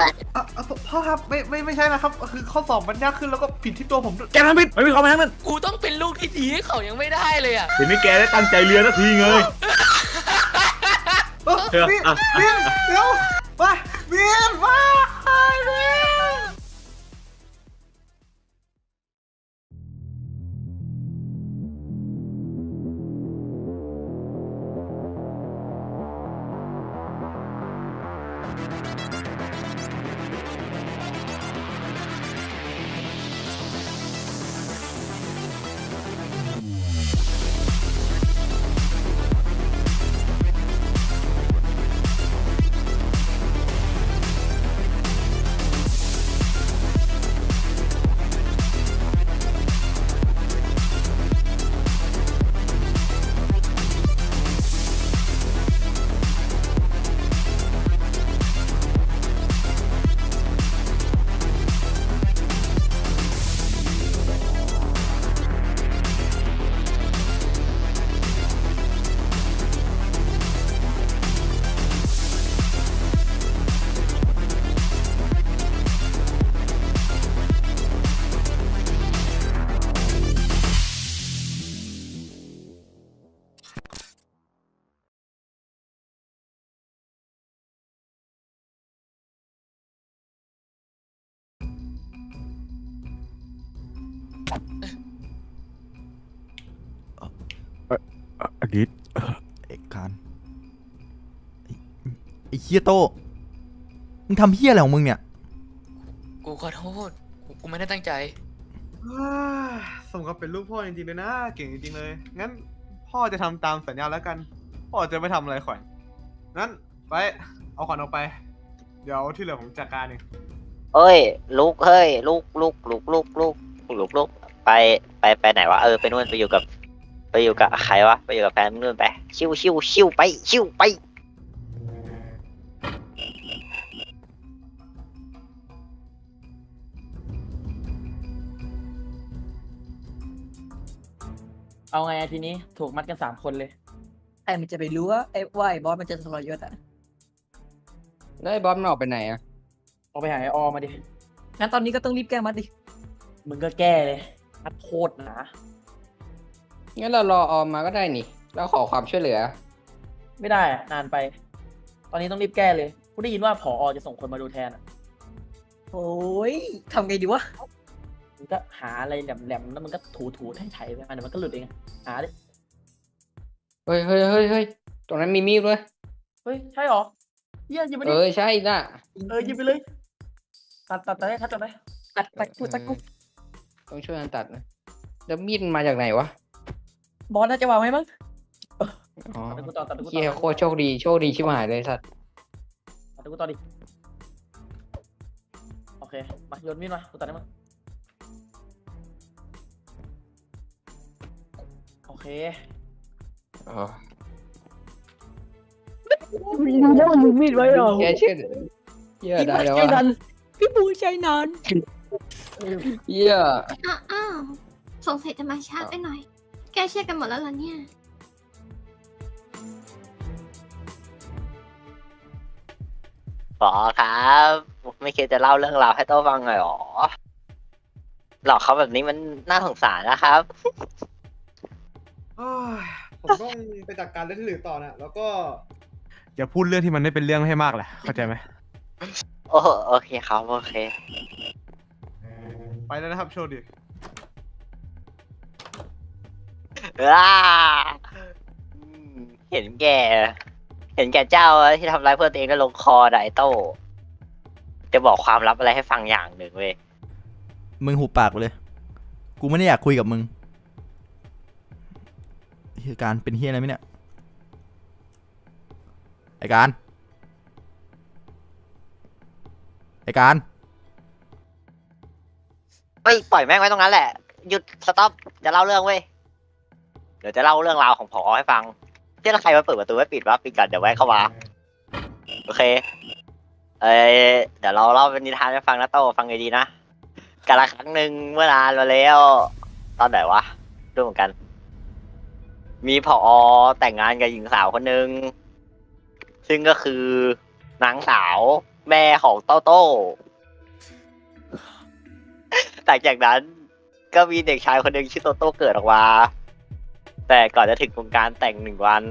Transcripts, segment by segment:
อะอะพ่อครับไม่ไม่ไม่ใช่นะครับ คือข้อสอบมันยากขึ้นแล้วก็ผิดที่ตัวผมด้วยแกทำผิดไม่มีความหมายทั้งนั้นกูต้องเป็นลูกที่ดีให้เขายังไม่ได้เลยอะเห็นไหมแกได้ตั้งใจเรียนสักทีไงเออเออบินอะบินเดี๋ยวมาบินมาบิน อากิดไอ้การไอ้เฮียโตมึงทำเฮียอะไรของมึงเนี่ย กูขอโทษ กูกูไม่ได้ตั้งใจ สมกับเป็นลูกพ่อจริงๆเลยนะ เก่งจริงๆเลย งั้นพ่อจะทำตามสัญญาแล้วกัน พ่อจะไม่ทำอะไรขวัญงั้นไป เอาขวัญออกไป เดี๋ยวที่เหลือผมจัดการเอง เอ้ย ลุกเฮ้ย ลุกลุกลุกลุกลุกลุกลุก ไปไปไปไหนวะเออไปนู่นไปอยู่กับ ไปอยู่กับใครวะไปอยู่กับแฟนมึงนู่นไปชิวชิวชิวไปชิวไปเอาไงอะทีนี้ถูกมัดกันสามคนเลย ไอ้มันจะไปรู้ว่าไอ้ว่าไอ้บอสมันจะทรยศอะ แล้วไอ้บอสมันออกไปไหนอะ เอาไปหาไอออมาดิ งั้นตอนนี้ก็ต้องรีบแก้มัดดิ มึงก็แก้เลย มัดโคตรหนางั้นเรารอออมมาก็ได้นี่แล้วขอความช่วยเหลือ ไม่ได้อะนานไป ตอนนี้ต้องรีบแก้เลยกูได้ยินว่าผอจะส่งคนมาดูแทนอะโอ้ยทำไงดีวะ มึงก็หาอะไรแหลมๆแล้วมึงก็ถูๆไถๆไปมันเดี๋ยวมันก็หลุดเองอะหาดิเฮ้ยเฮ้ยเฮ้ยเฮ้ยตรงนั้นมีมีดด้วยเฮ้ยใช่หรอเยี่ยหยิบไปเอดิอใช่น่ะ เออหยิบไปเลยตัดตัดตัดได้ทัดตัดได้ตัดตัดกูตัดกู ต้องช่วยกันตัดนะ แล้วมีดมันมาจากไหนวะ บอสน่าจะวางไว้มั้งอ๋อตัดกูต่อตัดกูต่เฮียอโคตรโชคดีโชคดีชิบหายเลยสัตว์ตัดกูต่อดิ โอเค มาโยนมีดมากูตัดได้มั้ยโอเค อ๋อมีนะแล้วมึงมีดไว้หรอแกเชื่อเฮียได้แล้วใช้นาว่ะนพี่ปูใช้นาน เฮียอ้าวอ้าวสงสัยจะมาช้าไปหน่อย แกเชื่อกันหมดแล้วเหรอเนี่ยปอครับ ไม่คิดจะเล่าเรื่องราวให้โต้ฟังหน่อยหรอ หลอกเขาแบบนี้มันน่าสงสารนะครับเอ้ยผมต้องไปจัดการเรื่องที่เหลือต่อนะแล้วก็อย่าพูดเรื่องที่มันไม่เป็นเรื่องให้มากแหละเข้าใจไหมโอ้โอเคครับ โอเค ไปแล้วนะครับโชว์ดิว้าอืมเห็นแก่ เห็นแก่เจ้าที่ทำร้ายเพื่อนตัวเองแล้วลงคอไดโต้จะบอกความลับอะไรให้ฟังอย่างหนึ่งเว้ย มึงหุบปากไปเลย กูไม่ได้อยากคุยกับมึงเฮียการเป็นเฮียอะไรไหมเนี่ย ไอการ ไอการ เฮ้ยปล่อยแม่งไว้ตรงนั้นแหละ หยุดสต็อปจะเล่าเรื่องเว้ย เดี๋ยวจะเล่าเรื่องราวของผอให้ฟังเจ้าใครมาเปิดประตูไว้ปิดวะปิดก่อนเดี๋ยวแวะเข้ามาโอเค เอ้ยเดี๋ยวเราเล่าเป็นนิทานให้ฟังนะโตฟังให้ดีนะกาละครั้งหนึ่งเมื่อนานมาแล้ว ตอนไหนวะดูเหมือนกัน มีผอแต่งงานกับหญิงสาวคนหนึ่งซึ่งก็คือนางสาวแม่ของโตโต้ ลังจากนั้น ก็มีเด็กชายคนหนึ่งชื่อโตโต้เกิดออกมา แต่ก่อนจะถึงวงการแต่งหนึ่งวัน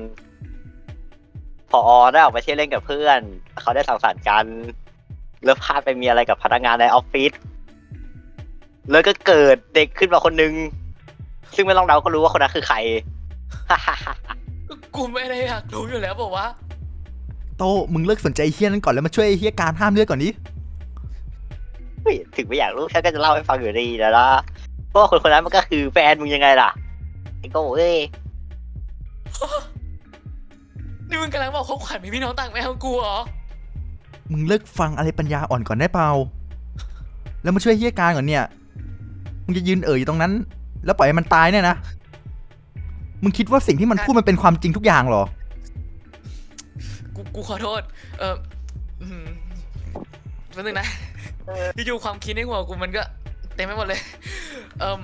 พอได้ออกไปเที่ยวเล่นกับเพื่อน เขาได้สังสรรค์กันแล้วพลาดไปมีอะไรกับพนักงานในออฟฟิศแล้วก็เกิดเด็กขึ้นมาคนหนึ่งซึ่งไม่ต้องเดาก็รู้ว่าคนนั้นคือใคร กูไม่ได้อยากรู้อยู่แล้วบอกว่า โตมึงเลิกสนใจไอ้เฮียนั้นก่อนแล้วมาช่วยไอ้เฮียการห้ามเลือดก่อนดิเฮ้ย ถึงไม่อยากรู้ฉันก็จะเล่าให้ฟังอยู่ดีแล้วนะเพราะว่าคนคนนั้นมันก็คือแฟนมึงยังไงล่ะไอ้โก้เอ้ยนี่มึงกำลังบอกเขาขวัญมีพี่น้องต่างแม่ของกูเหรอมึงเลิกฟังอะไรปัญญาอ่อนก่อนได้เปล่าแล้วมาช่วยเฮียการก่อนเนี่ยมึงจะยืนเอ่ยอยู่ตรงนั้น แล้วปล่อยให้มันตายเนี่ยนะมึงคิดว่าสิ่งที่มันพูดมันเป็นความจริงทุกอย่างเหรอ กูกูขอโทษ เอออืมแป๊บนึงนะ อยู่ๆความคิดในหัวกูมันก็เต็มไปหมดเลย เอ่ม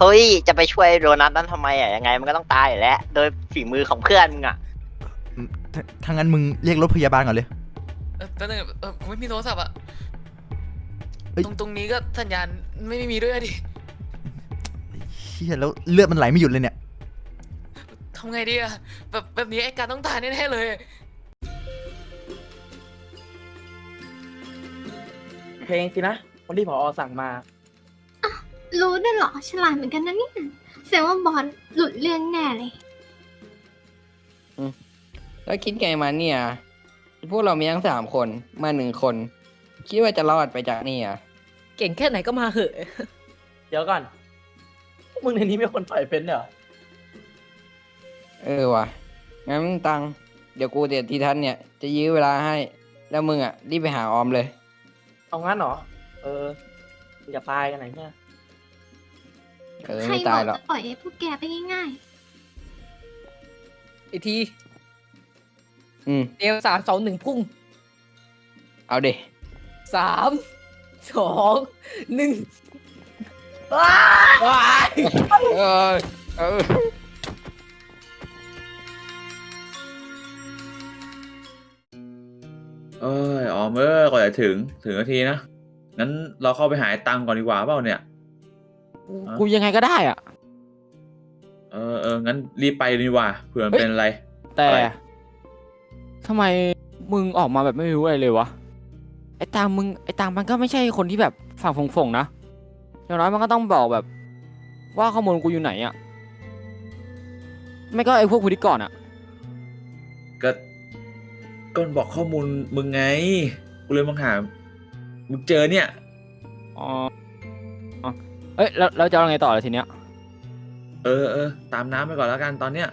เฮ้ย จะไปช่วยโดนัทนั้นทำไมอะ ยังไงมันก็ต้องตายอยู่แล้ว โดยฝีมือของเพื่อนมึงอะ ถ้าถ้างั้นมึงเรียกรถพยาบาลก่อนเลย เอ่อแป๊บนึงเออกูไม่มีโทรศัพท์อะเอ้ย ตรงตรงนี้ก็สัญญาณไม่มีด้วยอะดิเฮียแล้วเลือดมันไหลไม่หยุดเลยเนี่ย ทำไงดีอะแบบแบบนี้ไอ้การต้องตายแน่ๆเลย เพลงสินะคนที่ผอสั่งมารู้ด้วยเหรอฉลาดเหมือนกันนะเนี่ยแสดงว่าบอลหลุดเรื่องแน่เลย แล้วคิดไงมาเนี่ย พวกเรามีทั้งสามคนมาหนึ่งคน คิดว่าจะรอดไปจากนี่อะเก่งแค่ไหนก็มาเหอะ เดี๋ยวก่อนพวกมึงในนี้มีคนปล่อยเป็นด้วยเหรอเออว่ะ งั้นตัง เดี๋ยวกูเดี๋ยวทีทันเนี่ย จะยื้อเวลาให้ แล้วมึงอะรีบไปหาออมเลย เอางั้นเหรอ เออมึงจะตายกันไหนเนี่ยเออใครไม่บตาอยกหรอกจะปล่อยให้พวกแกไปง่ายอีกทีอืมเดียวสามสองหนึ่งพุ่งเอาเดสามสองหนึ่งว้าย เออเออ เอ้ยอ๋อเมื่อกว่าจะถึงถึงนาทีนะงั้นเราเข้าไปหาไอ้ตังก่อนดีกว่าเปล่าเนี่ย กูยังไงก็ได้อะเออเอองั้นรีบไปดีกว่าเผื่อมันเป็นอะไร แต่อะไร ทำไมมึงออกมาแบบไม่รู้อะไรเลยวะไอ้ตามมึงไอ้ตามมันก็ไม่ใช่คนที่แบบฝั่งฝงๆนะอย่างน้อยมันก็ต้องบอกแบบ ว่าข้อมูลกูอยู่ไหนอะไม่ก็ไอ้พวกพุธิกรอะก็ ก็มันบอกข้อมูลมึงไง กูเลยมาหา มึงเจอเนี่ย อ๋ออ๋อเอ้ยแล้วแล้วจะเอาไงต่อเลยทีเนี้ย เออเออตามน้ำไปก่อนแล้วกันตอนเนี้ย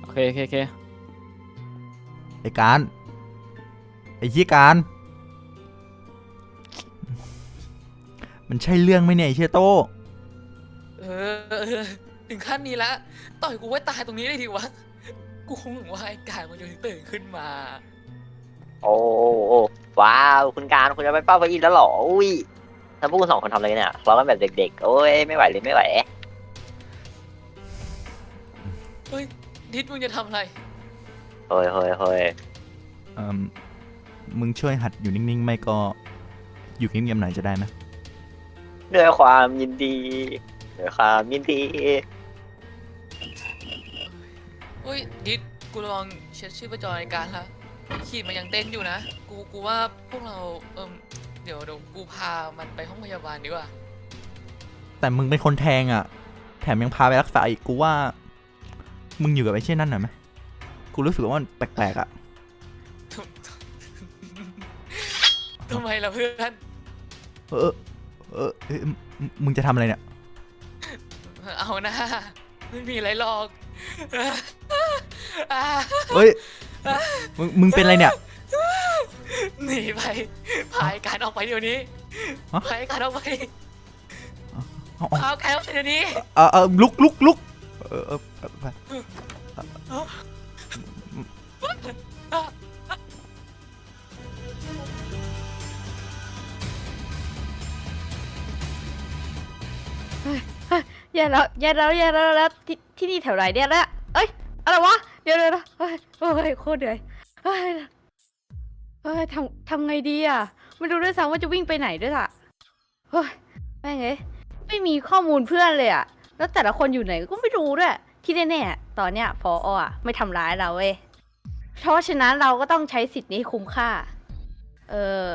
โอเคโอเคโอเคไอ้การไอ้เฮียการ มันใช่เรื่องไหมเนี่ยไอ้เชียโตเออเออ ถึงขั้นนี้แล้วต่อยกูไว้ตายตรงนี้เลยดีวะ กูคงหวังว่าไอ้การมันจะตื่นขึ้นมา โอ้โอ้ว้าวคุณการคุณจะไปเป้าไปอีกแล้วเหรออุ้ยถ้าพวกคุณสองคนทำอะไรเนี่ยเรากันแบบเด็ก ๆ โอ้ยไม่ไหวเลยไม่ไหวเฮ้ยนิดมึงจะทำอะไร เฮ้ยเฮ้ยเฮ้ยเอ่มมึงช่วยหัดอยู่นิ่งๆ ไม่ก็ อยู่เงียบๆหน่อยจะได้ไหมด้วยความยินดีด้วยความยินดี เฮ้ยนิดกูลองเช็คชื่อประจอยการละขีดมันยังเต้นอยู่นะ กูกูว่าพวกเราเอิมเดี๋ยวเดี๋ยวกูพามันไปห้องพยาบาลดีกว่า แต่มึงเป็นคนแทงอะ แถมยังพาไปรักษาอีกกูว่า มึงอยู่กับไอ้เช่นนั่นหน่อยไหมกูรู้สึกว่ามันแปลกๆอะทำไมล่ะเพื่อนเออเออเอ้ยมึงมึงจะทำอะไรเนี่ย เอานะไม่มีอะไรหรอก อ่าเฮ้ยมึงมึงเป็นอะไรเนี่ย หนีไปพายการออกไปเดี๋ยวนี้ฮะ พายการออกไปเอาเอาพาการออกไปเดี๋ยวนี้เออเออลุกลุกลุกเออเออเออไปแย่แล้วแย่แล้วแย่แล้วแล้วที่ที่นี่แถวไหนเนี่ยแล้วเอ้ยอะไรวะเดี๋ยวเดี๋ยวเดี๋ยวเฮ้ยโอ้ยโคตรเหนื่อยเฮ้ยเฮ้ยทำทำไงดีอะไม่รู้ด้วยซ้ำว่าจะวิ่งไปไหนด้วยอะเฮ้ยแม่งเอ้ยไม่มีข้อมูลเพื่อนเลยอะ แล้วแต่ละคนอยู่ไหนก็ไม่รู้ด้วย ที่แน่ๆตอนเนี้ยพออะไม่ทำร้ายเราเว้ยเพราะฉะนั้นเราก็ต้องใช้สิทธิ์นี้ให้คุ้มค่า เออ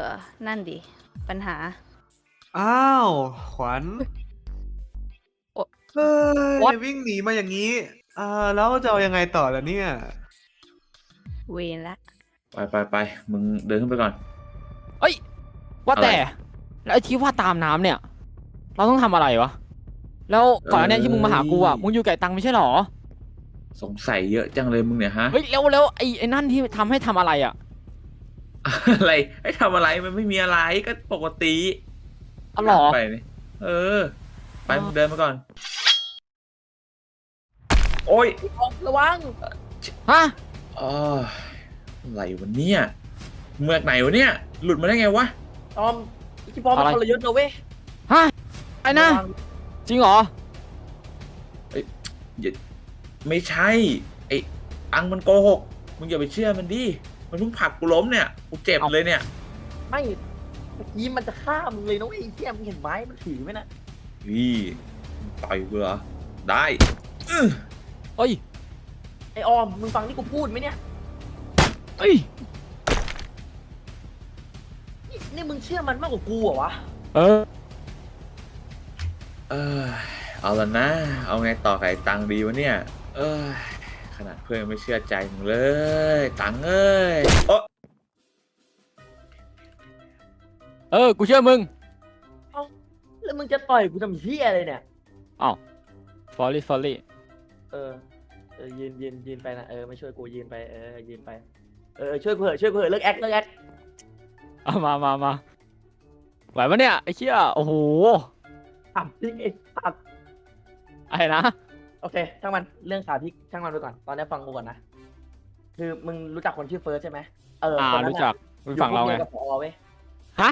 นั่นดิ ปัญหา อ้าว ขวัญโอ๊ะเฮ้ย What? วิ่งหนีมาอย่างนี้ อ่าแล้วจะเอายังไงต่อล่ะเนี่ย เวรละ ไปไปไปมึงเดินขึ้นไปก่อนเอ้ยว่าแต่อะไรแล้วไอ้ที่ว่าตามน้ำเนี่ย เราต้องทำอะไรวะ แล้วก่อนหน้านี้ที่มึงมาหากูอะเอ้ยมึงอยู่ไก่ตังไม่ใช่หรอ สงสัยเยอะจังเลยมึงเนี่ยฮะ เฮ้ยแล้วแล้วไอ้ไอ้นั่นที่ทำให้ทำอะไรอะอะไรให้ทำอะไรมันไม่มีอะไรก็ปกติอ๋อเหรอ ไปนี่เออ ไปมึงเดินมาก่อน โอ้ยระวัง ฮะอ๋ออะไรวะเนี่ยเมือกไหนวะเนี่ย หลุดมาได้ไงวะ ตอมอีกปอมอะไรมันคนละยุทธ์นะเว้ยฮะไอ้นะ ระวังจริงเหรออย่าไม่ใช่ไอ้อังมันโกหกมึงอย่าไปเชื่อมันดิมันเพิ่งผลักกูล้มเนี่ยกูเจ็บเอ้าเลยเนี่ย ไม่เมื่อกี้มันจะฆ่ามึงเลยนะเว้ยไอ้เหี้ยมึงเห็นไม้มันถือไหมนะ พี่ต่อยกูเหรอได้อื้อ เอ้ยไอออม มึงฟังที่กูพูดไหมเนี่ย เอ้ยนี่นี่มึงเชื่อมันมากกว่ากูเหรอวะ เออเออเอาละนะ เอาไงต่อไก่ตังดีวะเนี่ย เออขนาดเพื่อนยังไม่เชื่อใจมึงเลย ตังเอ้ยโอ๊ะเออ กูเชื่อมึงแล้วมึงจะต่อยกูทำเหี้ยอะไรเนี่ยอ้า เออเออยืนยืนยืนไปนะเออไม่ช่วยกูยืนไปเออยืนไปเออช่วยกูเถอะช่วยกูเถอะเลิกแอคเลิกแอคเอามามามาไหวปะเนี่ยไอ้เชี่ยโอ้โหถามจริงไอ้สัตว์อะไรนะโอเคช่างมันเรื่องข่าวที่ช่างมันไปก่อนตอนนี้ฟังกูก่อนนะคือมึงรู้จักคนชื่อเฟิร์สใช่ไหมเอออ่าคนนั้นรู้น่ะจักเป็นฝั่งเราไงอยู่พวกดียวกับผอเว้ยฮะ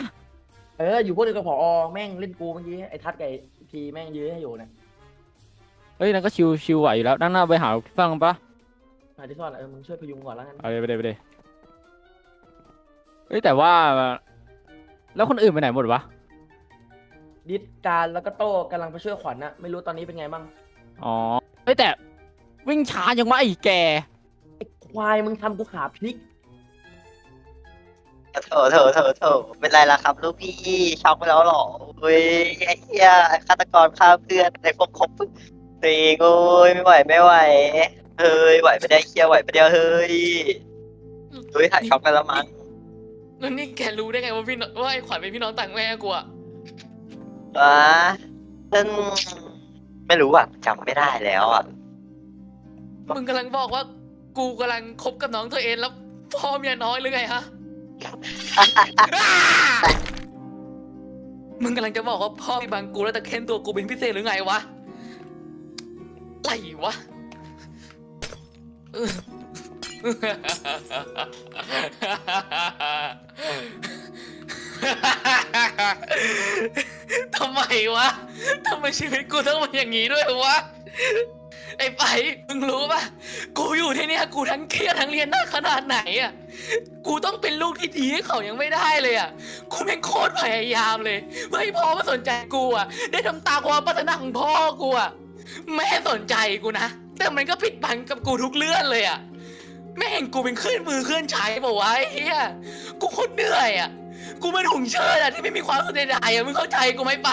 เอออยู่พวกเดียวกับผอแม่งเล่นกูเมื่อกี้ไอ้ทัดกับไอ้พีแม่งยื้อให้อยู่เนี่ย เฮ้ยนั่นก็ชิวชิวไหวอยู่แล้วนั่งหน้าไปหาฟังปะอะที่ซ่อนเออมึงช่วยพยุงก่อนแล้วกันเอาเลยไปเลยไปเลยเฮ้ยแต่ว่า แล้วคนอื่นไปไหนหมดวะดิสการแล้วก็โต้กำลังไปช่วยขวัญนะไม่รู้ตอนนี้เป็นไงบ้างอ๋อเฮ้ยแต่วิ่งช้ายังวะไอ้แกไอ้ควายมึงทำกูขาพลิกโถโถโถโถเป็นไรล่ะครับลูกพี่ช็อกไปแล้วเหรอเฮ้ยไอ้เหี้ยฆาตกรฆ่าเพื่อนในพวกคบ ตัวเองโอ้ยไม่ไหวไม่ไหว เฮ้ยไหวไม่ได้เคียไหวไม่ได้เฮ้ยเฮ้ยหายช็อกไปแล้วมั้งแล้วนี่แกรู้ได้ไงว่าพี่น้องว่าไอ้ขวัญเป็นพี่น้องต่างแม่กูอะวะซึ่งไม่รู้อะจำไม่ได้แล้วอะมึงกำลังบอกว่ากูกำลังคบกับน้องตัวเองแล้วพ่อเมียน้อยหรือไงฮะ มึงกำลังจะบอกว่าพ่อมีบางกูแล้วแต่เค้นตัวกูเป็นพิเศษหรือไงวะ ไรวะทำไมวะทำไมชีวิตกูต้องมาอย่างนี้ด้วยวะ ไอ้ไปมึงรู้ป่ะกูอยู่ที่เนี่ยกูทั้งเครียดทั้งเรียนหนักขนาดไหนอะ กูต้องเป็นลูกที่ดีให้เขายังไม่ได้เลยอะ กูแม่งโคตรพยายามเลยเพื่อให้พ่อมาสนใจกูอะ ได้ทำตามความปรารถนาของพ่อกูอะ แม่สนใจกูนะ แต่มันก็ผิดบังกับกูทุกเรื่องเลยอะแม่งกูเป็นเคลื่อนมือเคลื่อนใช้บอกว่าไอ้เฮียกูโคตรเหนื่อยอะกูเป็นถุงเชิดอะที่ไม่มีความสุขใดๆอะมึงเข้าใจกูไหมไป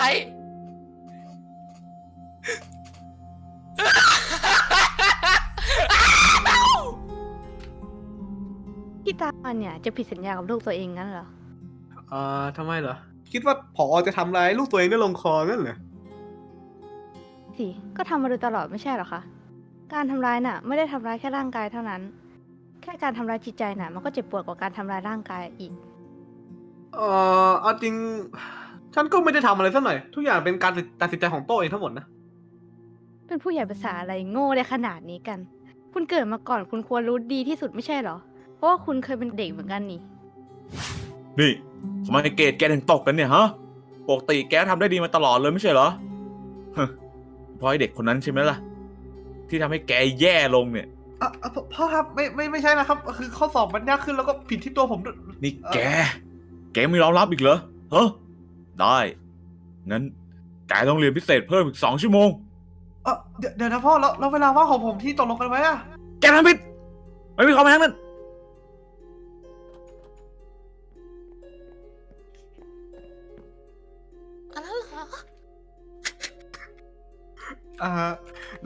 พี่ตาเนี่ยจะผิดสัญญากับลูกตัวเองงั้นเหรออ่าทำไมเหรอ คิดว่าผอจะทำร้ายลูกตัวเองได้ลงคองั้นเหรอ สิ ก็ทำมาโดยตลอดไม่ใช่เหรอคะ การทำร้ายน่ะ ไม่ได้ทำร้ายแค่ร่างกายเท่านั้น แค่การทำร้ายจิตใจน่ะ มันก็เจ็บปวดกว่าการทำร้ายร่างกายอีก เอ่อเอาจริง ฉันก็ไม่ได้ทำอะไรสักหน่อย ทุกอย่างเป็นการตัดสินใจของโต้เองทั้งหมดนะ เป็นผู้ใหญ่ภาษาอะไรโง่ได้ขนาดนี้กัน คุณเกิดมาก่อนคุณควรรู้ดีที่สุดไม่ใช่เหรอ เพราะว่าคุณเคยเป็นเด็กเหมือนกันนี่ นี่ทำไมเกรดแกถึงตกกันเนี่ยฮะ ปกติแกทำได้ดีมาตลอดเลยไม่ใช่เหรอฮะ เพราะไอเด็กคนนั้นใช่ไหมล่ะ ที่ทำให้แกแย่ลงเนี่ย อะอะพ่อพ่อครับไม่ไม่ไม่ใช่นะครับ คือข้อสอบมันยากขึ้นแล้วก็ผิดที่ตัวผมด้วย นี่แก แกไม่ยอมรับอีกเหรอเฮ้ได้ งั้นแกต้องเรียนพิเศษเพิ่มอีกสองชั่วโมง เอ่อเดี๋ยวเดี๋ยวนะพ่อแล้วแล้วเวลาว่างของผมที่ตกลงกันไว้อะ แกทำผิดไม่มีความหมายทั้งนั้นอัน อ่า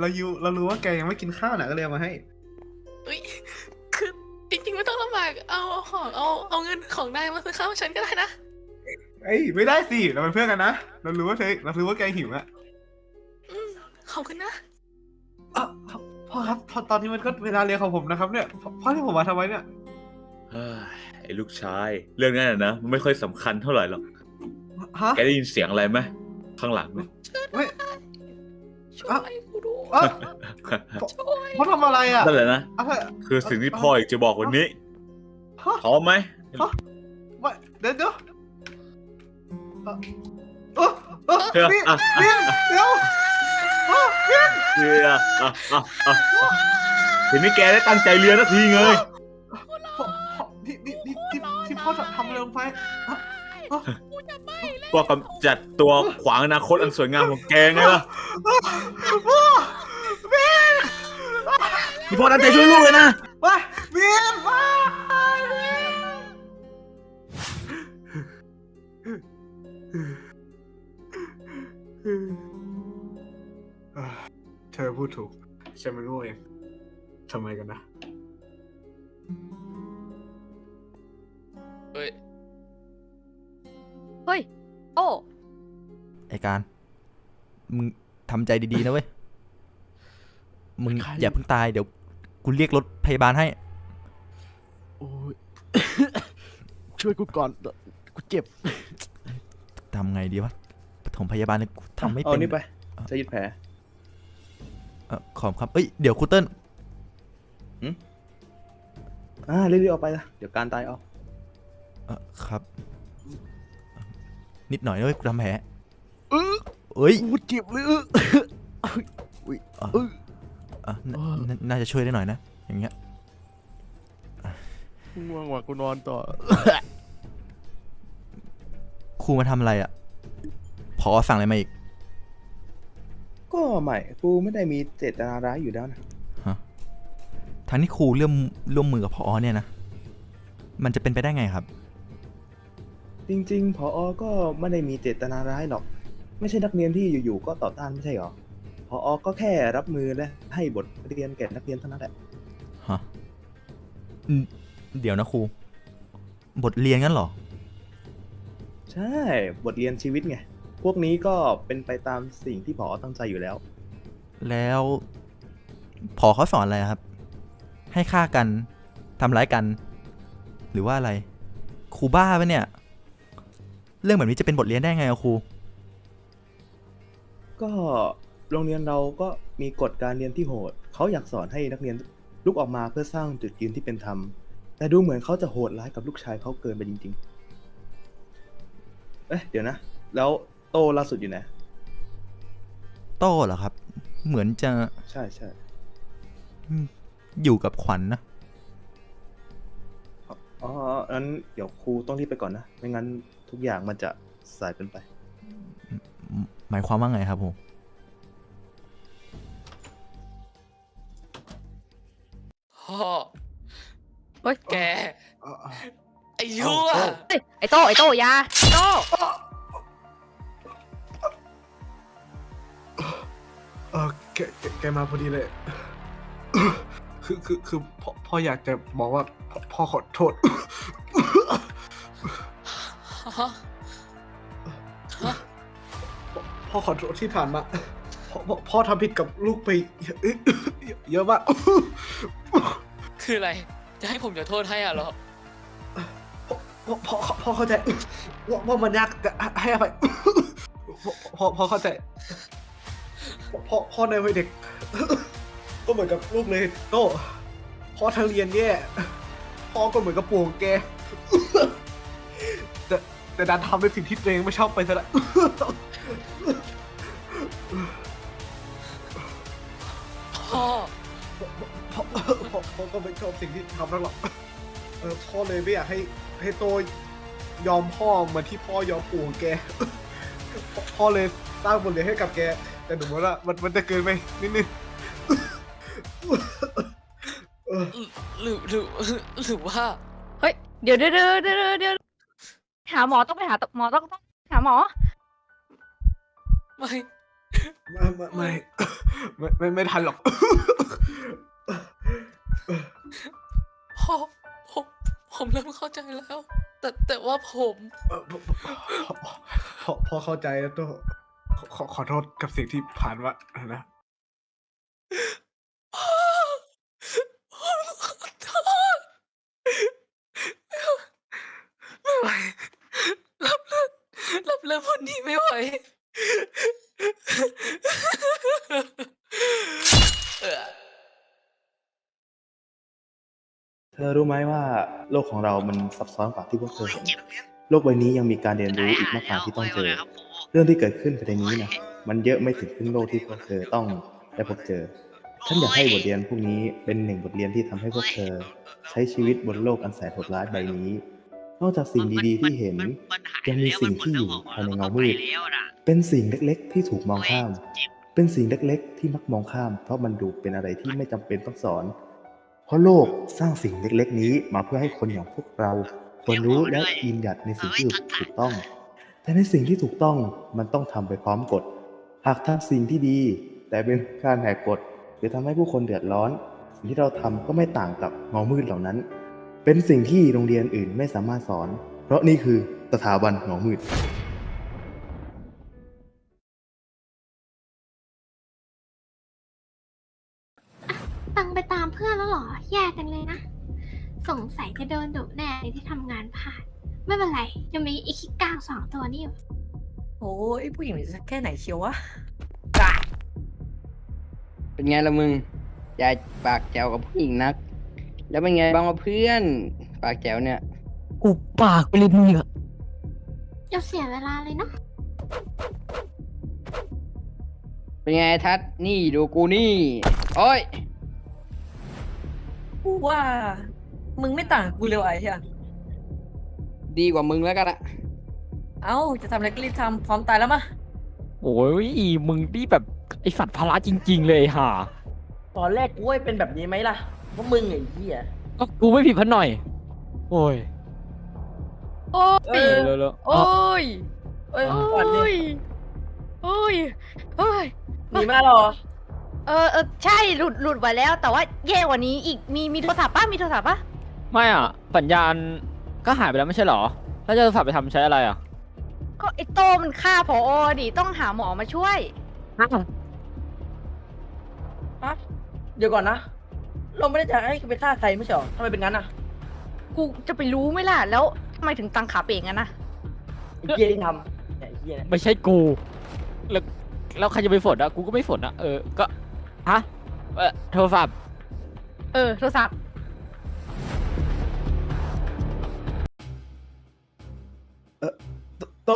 เราอยู่เรารู้ว่าแกยังไม่กินข้าวนะก็เลยเอามาให้เอ้ยคือจริงๆไม่ต้องลำบากเอาเอาของเอาเอาเงินของนายมาซื้อข้าวให้ฉันก็ได้นะ เอ้ยไม่ได้สิเราเป็นเพื่อนกันนะ เรารู้ว่าเธอเรารู้ว่าแกหิวอะอืมขอบคุณนะ อะพ่อครับตอนตอนนี้มันก็เวลาเรียนของผมนะครับเนี่ยพ่อพ่อที่ผมมาทำไมเนี่ย เฮ้ยไอ้ลูกชาย เรื่องนั้นน่ะนะมันไม่ค่อยสำคัญเท่าไหร่หรอก ฮะ แกได้ยินเสียงอะไรไหมข้างหลังไหมไม่ ช่วอะยกูด้วยอะพ่อทำอะไรอะนั่นแหละนะ อะไร คือสิ่งที่พ่ออยากจะบอกวันนี้ฮะ พร้อมไหมไม่เดี๋ยวเดี๋ยวเอ่อเออเออเดี๋ยวนี่อะนี่เดี๋ยวอะนี่เฮียอะอะอะอะทีนี้แกได้ตั้งใจเรียนสักทีไงพ่อพ่อที่ที่ที่ที่ที่พ่อทำอะไรลงไปอะอะพวกกำจัดตัวขวางอนาคตอันสวยงามของแกไงล่ะพ่อแม่พี่พ่อตั้งใจช่วยลูกเลยนะ ว้าเบียนว้าเบียนอะเธอพูดถูกฉันมันโง่เองทำไมกันนะเฮ้ย เฮ้ย โอ้ไอการ มึงทำใจดีๆนะเว้ย มึงอย่าเพิ่งตายเดี๋ยวกูเรียกรถพยาบาลให้ โอ้ย ช่วยกูก่อน กูเจ็บทำไงดีวะปฐมพยาบาลเนี่ยกูทำไม่เอาเป็นนี่ไปใช้ยึดแผลเอ่อขอบครับ เอ้ย เดี๋ยวครูเติ้ลอ่าเรื่อยๆเอาไปละเดี๋ยวการตายเอาเอ่อครับ นิดหน่อยนะเว้ยกูทำแผลเอ้ยกูเจ็บเลยอะอะน่าน่าน่าจะช่วยได้หน่อยนะ อย่างเงี้ย ง่วงว่ะกูนอนต่อ ครูมาทำอะไรอะ พอสั่งอะไรมาอีก ก็ไม่กูไม่ได้มีเจตนาร้ายอยู่แล้วนะฮะทั้งที่ครูเร่วมร่วมมือกับพอเนี่ยนะ มันจะเป็นไปได้ไงครับ จริงๆพออก็ไม่ได้มีเจตนาร้ายหรอก ไม่ใช่นักเรียนที่อยู่ๆ ก็ต่อต้านไม่ใช่หรอพออก็แค่รับมือและให้บทเรียนแก่นักเรียนเท่านั้นแหละ ฮะอืมเดี๋ยวนะครู บทเรียนงั้นเหรอ ใช่ บทเรียนชีวิตไง พวกนี้ก็เป็นไปตามสิ่งที่พออตั้งใจอยู่แล้ว แล้วพอเขาสอนอะไรครับ ให้ฆ่ากันทำร้ายกัน หรือว่าอะไร ครูบ้าปะเนี่ย เรื่องแบบนี้จะเป็นบทเรียนได้ไงอะครู ก็โรงเรียนเราก็มีกฎการเรียนที่โหด เขาอยากสอนให้นักเรียนลุกออกมาเพื่อสร้างจุดยืนที่เป็นธรรม แต่ดูเหมือนเขาจะโหดร้ายกับลูกชายเขาเกินไปจริง ๆ เอ๊ะเดี๋ยวนะ แล้วโตล่าสุดอยู่ไหนโต้เหรอครับ เหมือนจะใช่ใช่อยู่กับขวัญนะ อ๋องั้นเดี๋ยวครูต้องรีบไปก่อนนะ ไม่งั้น ทุกอย่างมันจะสายเกินไป หมายความว่าไงครับผมพ่อเฮ้ยแกเอ่อไอ้ยั่วเฮ้ยไอโต้ไอโต้อยาโต้เออแกแกแกมาพอดีเลย คือคือคือพ่อพ่ออยากจะบอกว่าพ่อพ่อขอโทษ ฮะพ่อขอโทษที่ผ่านมาพ่อพ่อพ่อทำผิดกับลูกไปเยอะเยอะมากคืออะไร จะให้ผมจะโทษให้อะเหรอ พ่อพ่อพ่อเข้าใจว่าว่ามันยากแต่ให้อภัยพ่อพ่อเข้าใจพ่อพ่อในวัยเด็ก ก็เหมือนกับลูกเลยโตพ่อทั้งเรียนแย่พ่อก็เหมือนกับปู่ของแก แต่แต่ดันทำในสิ่งที่ตัวเองไม่ชอบไปซะละ พ่อพ่อก็ไม่ชอบสิ่งที่ทำนักหรอกเออพ่อเลยไม่อยากให้ให้โตยอมพ่อเหมือนที่พ่อยอมปู่ของแกพ่อพ่อเลยสร้างบทเรียนให้กับแก แต่หนูว่ามันมันจะเกินไปนิดนึงเออหรือหรือหรือว่า เฮ้ย เดี๋ยวเดี๋ยวเดี๋ยวเดี๋ยวเดี๋ยว หาหมอต้องไปหาหมอต้องต้องหาหมอ ไม่ไม่ไม่ไม่ไม่ไม่ไม่ทันหรอก พ่อผมผมเริ่มเข้าใจแล้ว แต่แต่ว่าผมเอ่อพอพอพอพอเข้าใจแล้วโตขอขอขอโทษกับสิ่งที่ผ่านมานะ ผมขอโทษไม่ไหวรับเรื่องรับเรื่องคน นี้ไม่ไหวเออเธอรู้ไหมว่าโลกของเรามันซับซ้อนกว่าที่พวกเธอเห็นโลกใบนี้ยังมีการเรียนรู้อีกมากมายที่ต้องเจอ เรื่องที่เกิดขึ้นภายในนี้นะมันเยอะไม่ถึงครึ่งโลกที่พวกเธอต้องได้พบเจอฉันอยากให้บทเรียนพวกนี้เป็นหนึ่งบทเรียนที่ทำให้พวกเธอ ใช้ชีวิตบนโลกอันแสนโหดร้ายใบนี้ นอกจากสิ่งดีๆที่เห็น ยังมีสิ่งที่อยู่ภายในเงามืดเป็นสิ่งเล็กๆ ที่ถูกมองข้าม เป็นสิ่งเล็กๆ ที่มักมองข้าม เพราะมันดูเป็นอะไรที่ไม่จำเป็นต้องสอน เพราะโลกสร้างสิ่งเล็กๆ นี้มาเพื่อให้คนอย่างพวกเราควรรู้และยืนหยัดในสิ่งที่ถูกต้อง แต่ในสิ่งที่ถูกต้องมันต้องทำไปพร้อมกฎ หากทำสิ่งที่ดี แต่เป็นการแหกกฎหรือทำให้ผู้คนเดือดร้อน สิ่งที่เราทำก็ไม่ต่างกับเงามืดเหล่านั้น เป็นสิ่งที่โรงเรียนอื่นไม่สามารถสอน เพราะนี่คือสถาบันเงามืด ตังไปตามเพื่อนแล้วเหรอ แย่จังเลยนะ สงสัยจะโดนดุแน่เลยที่ทำงานพลาด ไม่เป็นไร ยังมีอีกคิก้างสองตัวนี่อยู่โอ้ยผู้หญิงจะแค่ไหนเชียววะเป็นไงล่ะมึงยายปากแจ๋วกับผู้หญิงนัก แล้วเป็นไงบ้างวะเพื่อนปากแจ๋วเนี่ยกูปากไปเลยมึงอะอย่าเสียเวลาเลยเนาะเป็นไงทัดนี่ดูกูนี่โอ้ยกูว่า มึงไม่ต่างกูเลยว่ะไอ้เหี้ยดีกว่ามึงแล้วกันอะเอ้าจะทำอะไรก็รีบทำพร้อมตายแล้วมะโอ้ยมึงนี่แบบไอสัตว์ภาระจริง ๆ เลยห่าตอนแรกกูว่าเป็นแบบนี้ไหมล่ะเพราะมึงไอ้เหี้ยก็กูไม่ผิดพันหน่อย โอ้ยโอ้ยเร็วๆโอ้ย เอ้ยโอ้ก่อนดิย โอ้ย โอ้ย หนีมาเหรอเออเออใช่ หลุด หลุดไปแล้ว แต่ว่าแย่กว่านี้อีก มี มีโทรศัพท์ป่ะ มีโทรศัพท์ป่ะ ไม่อะ สัญญาณก็หายไปแล้วไม่ใช่เหรอ แล้วจะโทรศัพท์ไปทำใช้อะไรอะก็ไอโตมันฆ่าพอดิต้องหาหมอมาช่วย เดี๋ยวก่อนนะ เราไม่ได้จะให้ไปฆ่าใครไม่ใช่หรอทำไมเป็นงั้นอะกูจะไปรู้ไหมล่ะ แล้วทำไมถึงตังขาเป่งอะนะไอ้เหี้ยที่ทำเนี่ยไอ้เหี้ยเนี่ยไม่ใช่กู แล้วแล้วใครจะไปฝนอะกูก็ไม่ฝนอะเออ ก็ ฮะ เออโทรศัพท์เออโทรศัพท์โต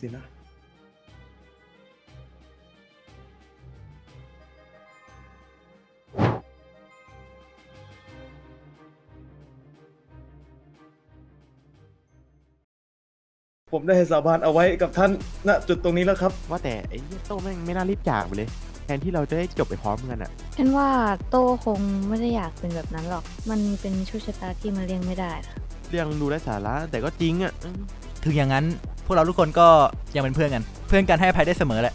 สินะผมได้สาบานเอาไว้กับท่านณจุดตรงนี้แล้วครับ ว่าแต่ไอ้เหี้ยโต้แม่งไม่น่ารีบจากไปเลย แทนที่เราจะได้จบไปพร้อมกันอะฉันว่าโตคงไม่ได้อยากเป็นแบบนั้นหรอก มันเป็นโชคชะตาที่มันเลี่ยงไม่ได้นะเรื่องดูไร้สาระแต่ก็จริงอะอืมถึงอย่างนั้น พวกเราทุกคนก็ยังเป็นเพื่อนกัน เพื่อนกันให้อภัยได้เสมอแหละ